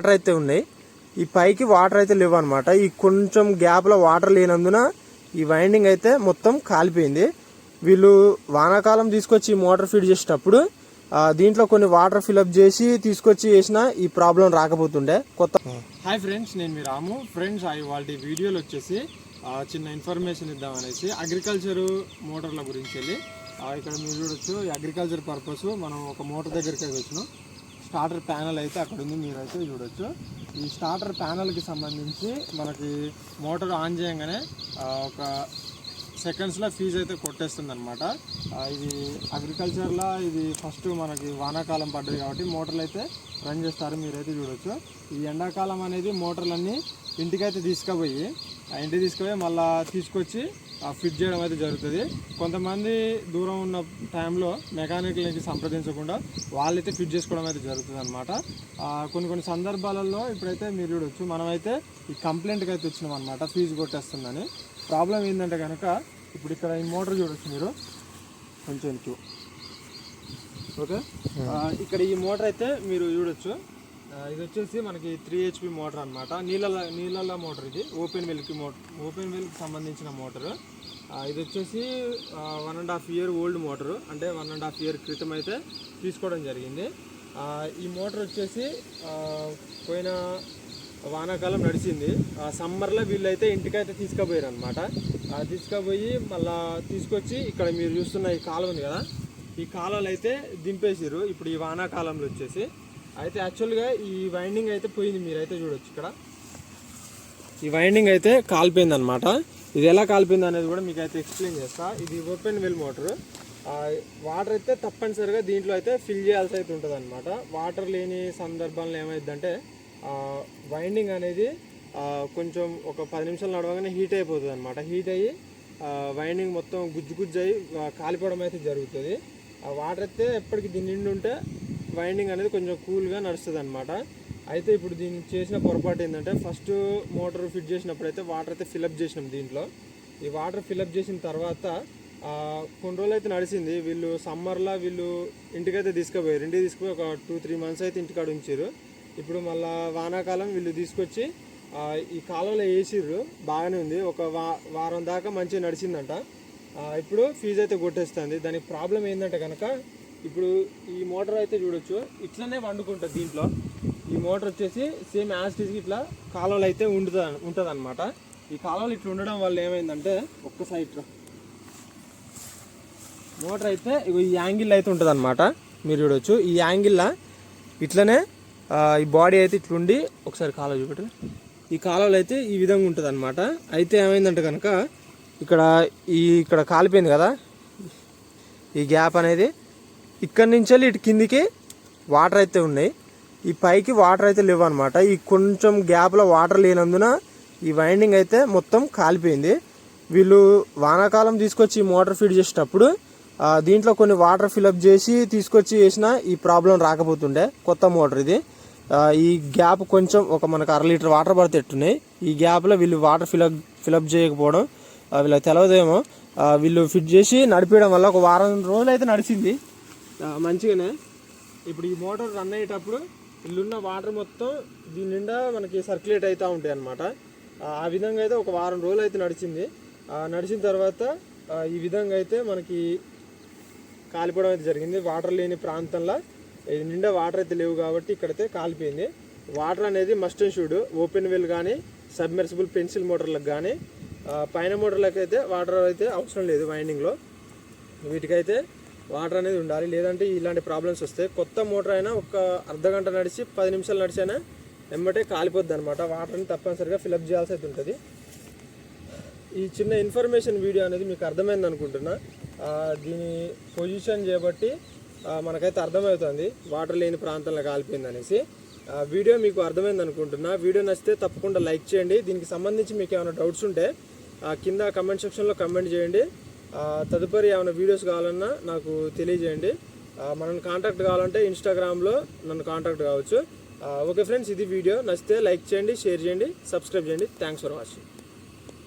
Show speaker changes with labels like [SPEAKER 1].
[SPEAKER 1] Water అయితే ఉన్నాయి. ఈ పైకి వాటర్ అయితే లేవు అనమాట ఈ కొంచెం గ్యాప్లో వాటర్ లేనందున ఈ వైండింగ్ అయితే మొత్తం కాలిపోయింది. వీళ్ళు వానాకాలం తీసుకొచ్చి ఈ మోటార్ ఫిట్ చేసేటప్పుడు దీంట్లో కొన్ని వాటర్ ఫిల్అప్ చేసి తీసుకొచ్చి వేసిన ఈ ప్రాబ్లం రాకపోతుండే. కొత్త
[SPEAKER 2] హాయ్ ఫ్రెండ్స్ నేను మీ రాము. ఫ్రెండ్స్ వాళ్ళ వీడియోలు వచ్చేసి చిన్న ఇన్ఫర్మేషన్ ఇద్దాం అనేసి అగ్రికల్చర్ మోటార్ల గురించి వెళ్ళి ఇక్కడ మీరు చూడొచ్చు ఈ అగ్రికల్చర్ పర్పస్ మనం ఒక మోటార్ దగ్గరికి వచ్చినాం. స్టార్టర్ ప్యానల్ అయితే అక్కడ ఉంది మీరైతే చూడొచ్చు. ఈ స్టార్టర్ ప్యానల్కి సంబంధించి మనకి మోటార్ ఆన్ చేయగానే ఒక సెకండ్స్లో ఫీజు అయితే కొట్టేస్తుంది అనమాట ఇది అగ్రికల్చర్లో ఇది ఫస్ట్ మనకి వానాకాలం పడ్డది కాబట్టి మోటార్లు అయితే రన్ చేస్తారు మీరైతే చూడొచ్చు. ఈ ఎండాకాలం అనేది మోటార్లన్నీ ఇంటికైతే తీసుకుపోయి ఆ ఇంటికి తీసుకుపోయి మళ్ళీ తీసుకొచ్చి ఫిట్ చేయడం అయితే జరుగుతుంది. కొంతమంది దూరం ఉన్న టైంలో మెకానిక్లకి సంప్రదించకుండా వాళ్ళైతే ఫిట్ చేసుకోవడం అయితే జరుగుతుంది అనమాట కొన్ని కొన్ని సందర్భాలలో ఇప్పుడైతే మీరు చూడొచ్చు మనమైతే ఈ కంప్లైంట్కి అయితే వచ్చినాం అనమాట ఫీజు కొట్టేస్తుందని. ప్రాబ్లం ఏంటంటే కనుక ఇప్పుడు ఇక్కడ ఈ మోటార్ చూడొచ్చు మీరు. కొంచెం ఓకే? ఇక్కడ ఈ మోటార్ అయితే మీరు చూడొచ్చు. ఇది వచ్చేసి మనకి త్రీ హెచ్పి మోటార్ అనమాట నీళ్ళ నీళ్ళ మోటార్ ఇది. ఓపెన్ వెల్కి మోటార్ ఓపెన్ వెల్కి సంబంధించిన మోటార్ ఇది వచ్చేసి one and half year old motor అంటే వన్ అండ్ హాఫ్ ఇయర్ క్రితం అయితే తీసుకోవడం జరిగింది. ఈ మోటార్ వచ్చేసి పోయిన వానాకాలం నడిచింది. సమ్మర్లో వీళ్ళైతే ఇంటికైతే తీసుకుపోయారు అనమాట తీసుకుపోయి మళ్ళా తీసుకొచ్చి ఇక్కడ మీరు చూస్తున్న ఈ కాలువ ఉంది కదా ఈ కాలువలు అయితే దింపేసారు ఇప్పుడు ఈ వానాకాలంలో వచ్చేసి అయితే యాక్చువల్గా ఈ వైండింగ్ అయితే పోయింది మీరైతే చూడొచ్చు ఇక్కడ. ఈ వైండింగ్ అయితే కాలిపోయింది అనమాట ఇది ఎలా కాలిపోయింది అనేది కూడా మీకు అయితే ఎక్స్ప్లెయిన్ చేస్తా. ఇది ఓపెన్ వెల్ మోటరు వాటర్ అయితే తప్పనిసరిగా దీంట్లో అయితే ఫిల్ చేయాల్సి అయితే ఉంటుంది అనమాట వాటర్ లేని సందర్భంలో ఏమైందంటే వైండింగ్ అనేది కొంచెం ఒక పది నిమిషాలు నడవగానే హీట్ అయిపోతుంది అనమాట హీట్ అయ్యి వైండింగ్ మొత్తం గుజ్జు గుజ్జు అయ్యి కాలిపోవడం అయితే జరుగుతుంది. ఆ వాటర్ అయితే ఎప్పటికి దీని నిండి ఉంటే వైండింగ్ అనేది కొంచెం కూల్గా నడుస్తుంది అనమాట అయితే ఇప్పుడు దీన్ని చేసిన పొరపాటు ఏంటంటే ఫస్ట్ మోటార్ ఫిట్ చేసినప్పుడు అయితే వాటర్ అయితే ఫిలప్ చేసినాం దీంట్లో. ఈ వాటర్ ఫిలప్ చేసిన తర్వాత కొన్ని రోజులు అయితే నడిచింది వీళ్ళు సమ్మర్లో వీళ్ళు ఇంటికైతే తీసుకుపోయారు. ఇంటికి తీసుకుపోయి ఒక టూ త్రీ మంత్స్ అయితే ఇంటికాడ ఉంచారు. ఇప్పుడు మళ్ళా వానాకాలం వీళ్ళు తీసుకొచ్చి ఈ కాలంలో వేసిర్రు. బాగానే ఉంది. ఒక వా వారం దాకా మంచిగా నడిచిందంట. ఇప్పుడు ఫీజు అయితే కొట్టేస్తుంది. దానికి ప్రాబ్లం ఏంటంటే కనుక ఇప్పుడు ఈ మోటార్ అయితే చూడొచ్చు. ఇట్లనే వండుకుంటుంది దీంట్లో. ఈ మోటార్ వచ్చేసి సేమ్ యాస్టీస్కి ఇట్లా కాలువలు అయితే ఉండుతుంది ఉంటుంది అనమాట ఈ కాలువలు ఇట్లా ఉండడం వల్ల ఏమైందంటే ఒక్క సైడ్ మోటార్ అయితే ఈ యాంగిల్ అయితే ఉంటుంది అనమాట మీరు చూడొచ్చు. ఈ యాంగిల్లా ఇట్లనే ఈ బాడీ అయితే ఇట్లుండి ఒకసారి కాలువ చూపెట్టు ఈ కాలువలు అయితే ఈ విధంగా ఉంటుంది అనమాట అయితే ఏమైందంటే కనుక ఇక్కడ ఈ ఇక్కడ కాలిపోయింది కదా. ఈ గ్యాప్ అనేది ఇక్కడి నుంచి వెళ్ళి ఇటు కిందికి వాటర్ అయితే ఉన్నాయి. ఈ పైకి వాటర్ అయితే లేవు అనమాట ఈ కొంచెం గ్యాప్లో వాటర్ లేనందున ఈ వైండింగ్ అయితే మొత్తం కాలిపోయింది. వీళ్ళు వానాకాలం తీసుకొచ్చి ఈ మోటార్ ఫిట్ చేసేటప్పుడు దీంట్లో కొన్ని వాటర్ ఫిల్అప్ చేసి తీసుకొచ్చి వేసినా ఈ ప్రాబ్లం రాకపోతుండే. కొత్త మోటార్ ఇది. ఈ గ్యాప్ కొంచెం ఒక మనకు అర లీటర్ వాటర్ పడితేట్టున్నాయి ఈ గ్యాప్లో వీళ్ళు వాటర్ ఫిల్అప్ ఫిల్అప్ చేయకపోవడం వీళ్ళకి తెలియదేమో వీళ్ళు ఫిట్ చేసి నడిపించడం వల్ల ఒక వారం రోజులు అయితే నడిచింది. మంచిగానే. ఇప్పుడు ఈ మోటార్ రన్ అయ్యేటప్పుడు ఇల్లున్న వాటర్ మొత్తం దీని నిండా మనకి సర్క్యులేట్ అవుతూ ఉంటాయి అనమాట ఆ విధంగా అయితే ఒక వారం రోజులు అయితే నడిచింది. నడిచిన తర్వాత ఈ విధంగా అయితే మనకి కాలిపోవడం అయితే జరిగింది. వాటర్ లేని ప్రాంతంలో ఇది నిండా వాటర్ అయితే లేవు కాబట్టి ఇక్కడైతే కాలిపోయింది. వాటర్ అనేది must and should open well కానీ సబ్మెర్సిబుల్ పెన్సిల్ మోటార్లకు కానీ పైన మోటార్లకు అయితే వాటర్ అయితే అవసరం లేదు వైండింగ్లో. వీటికైతే వాటర్ అనేది ఉండాలి. లేదంటే ఇలాంటి ప్రాబ్లమ్స్ వస్తాయి కొత్త మోటార్ అయినా ఒక అర్ధ గంట నడిచి పది నిమిషాలు నడిచైనా వెంబటే కాలిపోద్ది అనమాట వాటర్ని తప్పనిసరిగా ఫిలప్ చేయాల్సి అయితే ఉంటుంది. ఈ చిన్న ఇన్ఫర్మేషన్ వీడియో అనేది మీకు అర్థమైంది అనుకుంటున్నా. దీని పొజిషన్ చేయబట్టి మనకైతే అర్థమవుతుంది వాటర్ లేని ప్రాంతంలో కాలిపోయింది అనేసి. వీడియో మీకు అర్థమైంది అనుకుంటున్నా. వీడియో నచ్చితే తప్పకుండా లైక్ చేయండి. దీనికి సంబంధించి మీకు ఏమైనా డౌట్స్ ఉంటే కింద కమెంట్ సెక్షన్లో కమెంట్ చేయండి. తదుపరి ఏమైనా వీడియోస్ కావాలన్నా నాకు తెలియజేయండి. మనల్ని కాంటాక్ట్ కావాలంటే ఇన్స్టాగ్రామ్లో నన్ను కాంటాక్ట్ కావచ్చు. ఓకే ఫ్రెండ్స్ ఇది వీడియో. నచ్చితే లైక్ చేయండి షేర్ చేయండి సబ్స్క్రైబ్ చేయండి. Thanks for watching